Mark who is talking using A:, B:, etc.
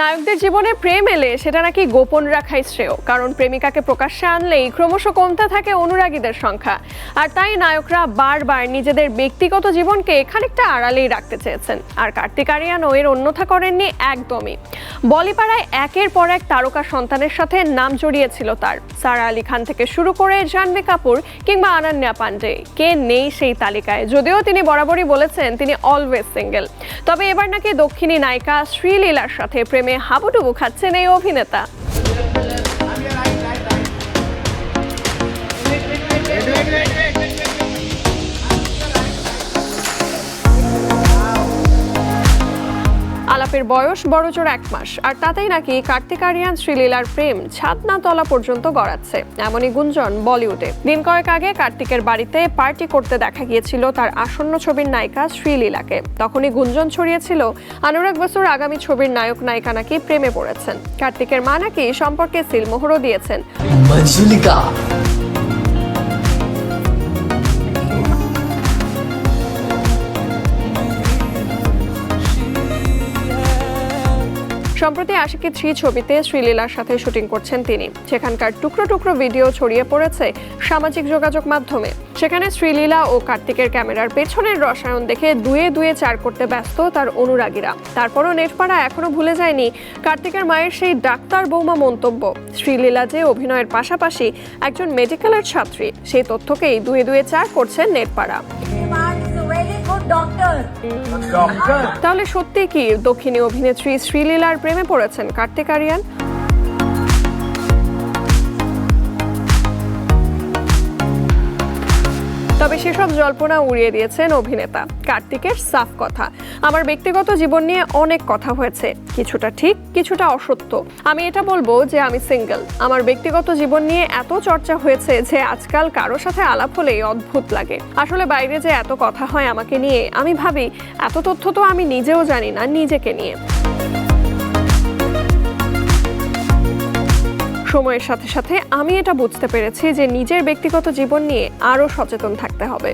A: নায়কদের জীবনে প্রেম এলে সেটা নাকি গোপন রাখাই শ্রেয়। কারণ প্রেমিকাকে প্রকাশ্যে আনলেই ক্রমশ কমতে থাকে অনুরাগীদের সংখ্যা। আর তাই নায়করা বারবার নিজেদের ব্যক্তিগত জীবনকে খানিকটা আড়ালেই রাখতে চেয়েছেন। আর কার্তিক আরিয়ানও এর অন্যথা করেননি একদমই। বলিপাড়ায় একের পর এক তারকা সন্তানের সাথে নাম জড়িয়েছিল তার। সারা আলী খান থেকে শুরু করে জাহ্নবী কাপুর কিংবা আনান্যা পান্ডে, কে নেই সেই তালিকায়? যদিও তিনি বরাবরই বলেছেন তিনি অলওয়েজ সিঙ্গেল তবে এবার নাকি দক্ষিণী নায়িকা শ্রীলীলার সাথে প্রেমে হাবুডুবু খাচ্ছেন এই অভিনেতা। বাপের বয়স বড়জোর এক মাস। আর তাতেই নাকি কার্তিক আরিয়ান শ্রীলীলার প্রেম ছাদনা তলা পর্যন্ত গড়াচ্ছে, এমনই গুঞ্জন বলিউডে। দিন কয়েক আগে কার্তিকের বাড়িতে পার্টি করতে দেখা গিয়েছিল তার আসন্ন ছবির নায়িকা শ্রীলীলাকে। তখনই গুঞ্জন ছড়িয়েছিল অনুরাগ বসুর আগামী ছবির নায়ক নায়িকা নাকি প্রেমে পড়েছেন। কার্তিকের মা নাকি সম্পর্কে সিলমোহরও দিয়েছেন। সম্প্রতি আশিকি থ্রি ছবিতে শ্রীলীলার সাথে শুটিং করছেন তিনি। সেখানকার টুকরো টুকরো ভিডিও ছড়িয়ে পড়েছে সামাজিক যোগাযোগ মাধ্যমে। সেখানে শ্রীলীলা ও কার্তিকের ক্যামেরার পেছনের রসায়ন দেখে দুয়ে দুয়ে চার করতে ব্যস্ত তার অনুরাগীরা। তারপরও নেটপাড়া এখনও ভুলে যায়নি কার্তিকের মায়ের সেই ডাক্তার বৌমা মন্তব্য। শ্রীলীলা যে অভিনয়ের পাশাপাশি একজন মেডিকেলের ছাত্রী, সেই তথ্যকেই দুয়ে দুয়ে চার করছেন নেটপাড়া। তাহলে সত্যি কি দক্ষিণী অভিনেত্রী শ্রীলীলার প্রেমে পড়েছেন কার্তিক আরিয়ান? তবে সেসব জল্পনা উড়িয়ে দিয়েছেন অভিনেতা। কার্তিকের সাফ কথা। আমার ব্যক্তিগত জীবন নিয়ে অনেক কথা হয়েছে। কিছুটা ঠিক, কিছুটা অসত্য। আমি এটা বলব যে আমি সিঙ্গেল। আমার ব্যক্তিগত জীবন নিয়ে এত চর্চা হয়েছে যে আজকাল কারোর সাথে আলাপ হলেই অদ্ভুত লাগে। আসলে বাইরে যে এত কথা হয় আমাকে নিয়ে, আমি ভাবি, এত তথ্য তো আমি নিজেও জানি না, নিজেকে নিয়ে। সময়ের সাথে সাথে আমি এটা বুঝতে পেরেছি যে নিজের ব্যক্তিগত জীবন নিয়ে আরও সচেতন থাকতে হবে।